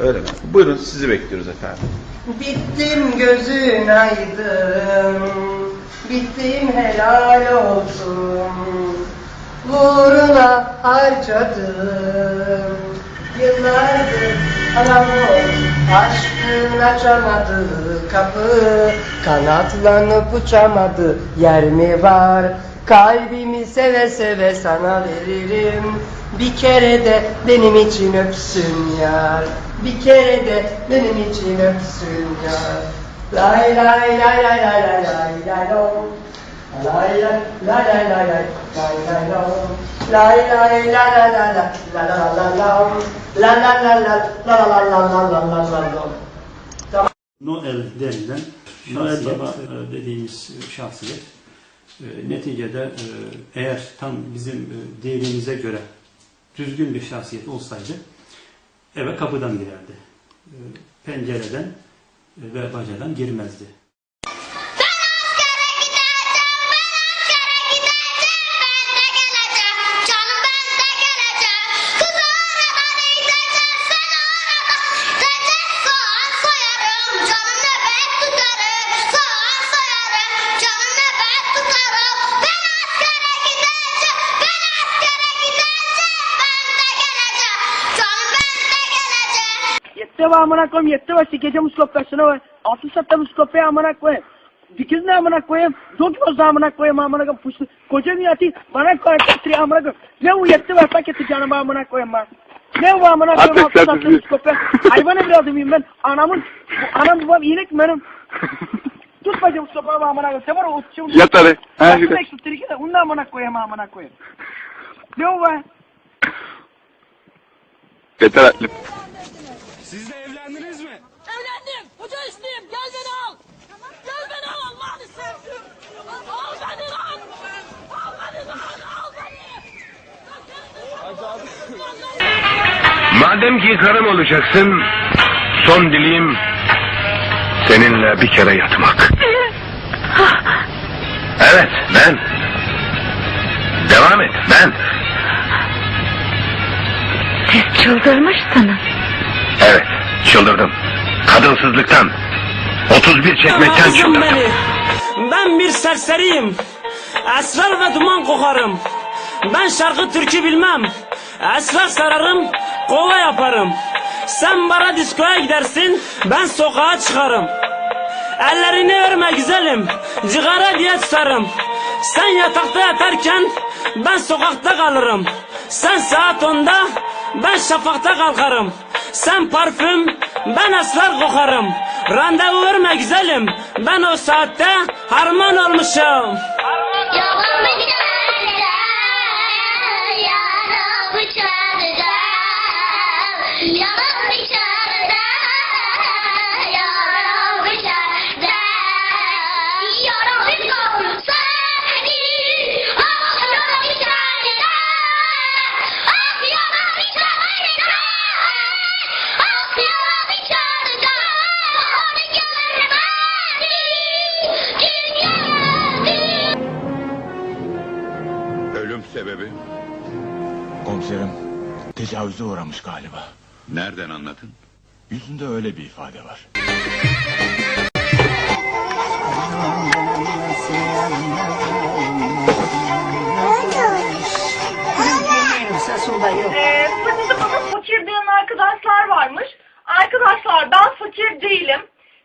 Öyle mi? Buyurun sizi bekliyoruz efendim. Bittim gözün aydın, bittim helal olsun. Uğruna harcadım, yıllardır alamıyor. Aşkın açamadı kapı, kanatlanıp uçamadı. Yer mi var? Kalbimi seve seve sana veririm. Bir kere de benim için öpsün yar. Bir kere de benim için öpsün yar. Lay lay lay lay lay lay lay lay lom. Lay lay lay lay lay lay lay lay lom. Lay lay la la la la la la la la la la la la la la la la Noel denilen Noel Baba e, dediğimiz şahsiyet e, neticede e, eğer tam bizim e, değerimize göre düzgün bir şahsiyet olsaydı eve kapıdan girerdi. E, Pencereden ve bacadan girmezdi. Yetti be amına koyayım yetti be sikeceğim muskopyasını be. Altı satta muskopya amına koyayım. Dikiz ne amına koyayım? Çok boz amına koyayım amına koyayım. Puştu. Koca niyeti bana koyayım katri amına koyayım. Ne bu yetti be paketi canım amına koyayım ben. Ne bu amına koyayım altı satta muskopya. Hayvan evladı mıyım ben? Anamın, anam babam iyilik benim. Tut bacım muskopya amına koyayım. Sen var o uççum. Yat hadi. Ha, de onu da amına koyayım amına koyayım. Ne bu be? Yeter Atlim. Evlendim. Hoca isteyeyim. Gel beni al. Gel beni al Allah'ını sevdim. Al beni lan. Al beni lan. Al beni. Madem ki karım olacaksın, son dileğim seninle bir kere yatmak. Evet, ben. Devam et, ben. Siz çıldırmışsınız. Çıldırdım. Kadınsızlıktan. 31 çekmekten çıldırdım. Ben bir serseriyim. Esrar ve duman kokarım. Ben şarkı türkü bilmem. Esrar sararım, kova yaparım. Sen bara diskoya gidersin, ben sokağa çıkarım. Ellerini örme güzelim, cigara diye tutarım. Sen yatakta yatarken ben sokakta kalırım. Sen saat onda, ben şafakta kalkarım. Sen parfüm, ben esrar kokarım. Randevu verme güzelim, ben o saatte harman olmuşum. Ölüm sebebi Komiserim tecavüze uğramış galiba. nereden anladın? Yüzünde öyle bir ifade var. Sınıfta bana fakir diyen arkadaşlar varmış. Arkadaşlar ben fakir değilim.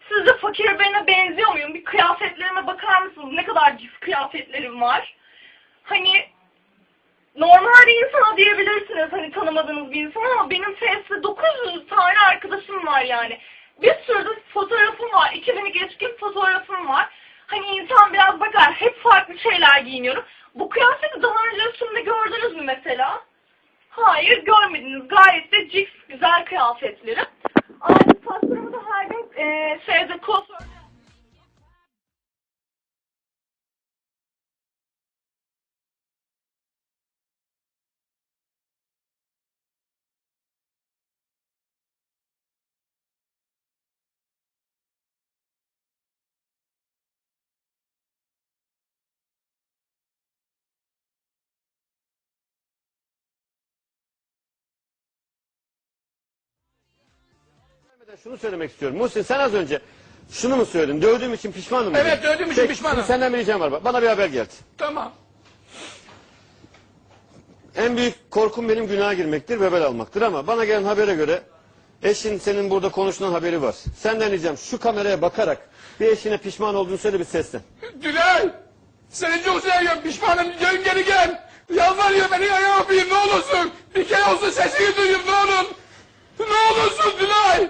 Sizce fakir birine benziyor muyum? Bir kıyafetlerime bakar mısınız? Ne kadar cif kıyafetlerim var. Hani normal bir insana diyebilirsiniz hani tanımadığınız bir insan ama benim Face'te 900 tane arkadaşım var yani. Bir sürü de fotoğrafım var. 2000'i geçkin fotoğrafım var. Hani insan biraz bakar hep farklı şeyler giyiniyorum. Bu kıyafeti daha önce gördünüz mü mesela? Hayır görmediniz. Gayet de cix güzel kıyafetlerim. Şunu söylemek istiyorum. Muhsin sen az önce şunu mu söyledin? Dövdüğüm için pişmanım mı? Evet, dövdüğüm için pişmanım. Senden bir ricam var. Bana bir haber geldi. Tamam. En büyük korkum benim günaha girmektir, bebel almaktır ama bana gelen habere göre eşin senin burada konuşulan haberi var. Senden ricam şu kameraya bakarak bir eşine pişman olduğunu söyle bir seslen. Dülay! Seni çok seviyorum. Pişmanım. Dön geri gel. Yalvarıyor beni ayağa öpeyim ne olursun. Bir kere olsun sesini duyayım ne olur. Ne olursun Dülay.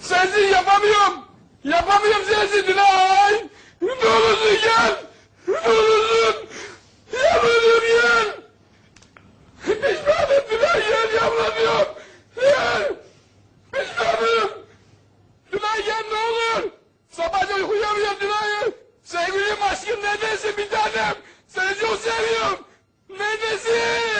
Sensiz yapamıyorum. Yapamıyorum sensiz Dülay. Ne gel. Ne olursun. Yalvarıyorum gel. Pişmanım Dülay gel yalvarıyorum. Gel. Pişmanım. Dülay gel ne olur. Sabahca uyuyamıyorum Dülay. Sevgilim aşkım neredesin bir tanem? Seni çok seviyorum. Neredesin?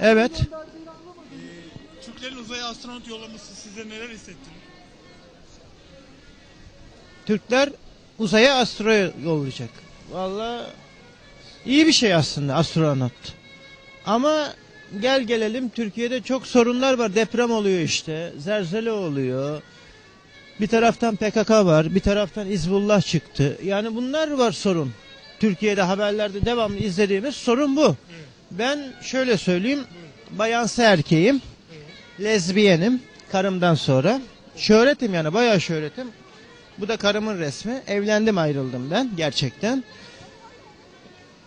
Evet. Türklerin uzaya astronot yollaması size neler hissettirir? Türkler uzaya astro yollayacak. Vallahi iyi bir şey aslında astronot. Ama gel gelelim Türkiye'de çok sorunlar var. Deprem oluyor işte. Zelzele oluyor. Bir taraftan PKK var. Bir taraftan Hizbullah çıktı. Yani bunlar var sorun. Türkiye'de haberlerde devamlı izlediğimiz sorun bu. Ben şöyle söyleyeyim. Bayansı erkeğim. Lezbiyenim. Karımdan sonra. Şöhretim yani bayağı şöhretim. Bu da karımın resmi. Evlendim ayrıldım ben gerçekten.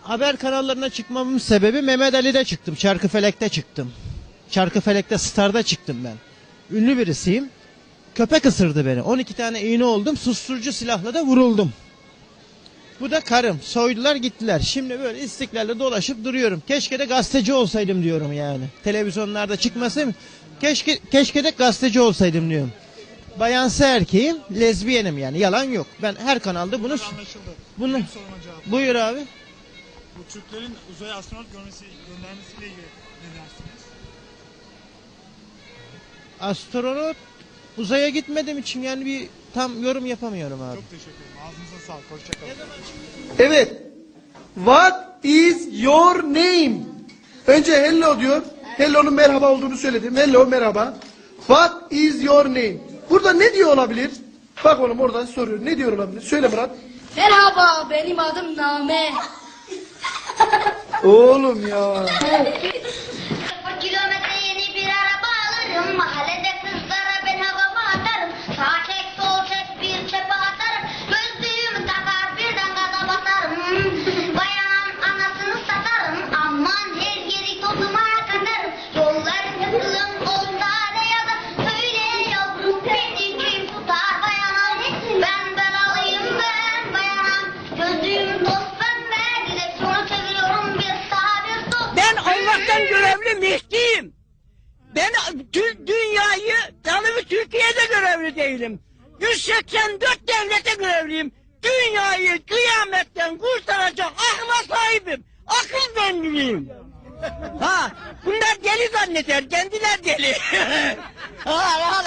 Haber kanallarına çıkmamın sebebi Mehmet Ali'de çıktım. Çarkıfelek'te çıktım. Çarkıfelek'te Star'da çıktım ben. Ünlü birisiyim. Köpek ısırdı beni. 12 tane iğne oldum. Susturucu silahla da vuruldum. Bu da karım. Soydular gittiler. Şimdi böyle istiklalde dolaşıp duruyorum. Keşke de gazeteci olsaydım diyorum yani. Televizyonlarda çıkmasaydım. Keşke, keşke de gazeteci olsaydım diyorum. Bayansı erkeğim, lezbiyenim yani. Yalan yok. Ben her kanalda bunu... Anlaşıldı. Bunu... Benim soruma cevap. Buyur abi. Bu Türklerin uzaya astronot görmesi, göndermesiyle ilgili ne dersiniz? Astronot uzaya gitmediğim için yani bir tam yorum yapamıyorum abi. Çok teşekkür ederim. Ağzınıza sağlık. Hoşçakalın. Evet. What is your name? Önce hello diyor. Hello'nun merhaba olduğunu söyledim. Hello merhaba. What is your name? Burada ne diyor olabilir? Bak oğlum orada soruyor. Ne diyor olabilir? Söyle Murat. Merhaba benim adım Name. Oğlum ya. Ben tüm dünyayı, tanımı Türkiye'de görevli değilim. 184 devlete görevliyim. Dünyayı kıyametten kurtaracak akla sahibim. Akıl benliğim. Ha, bunlar deli zanneder, kendiler deli. ha, ha,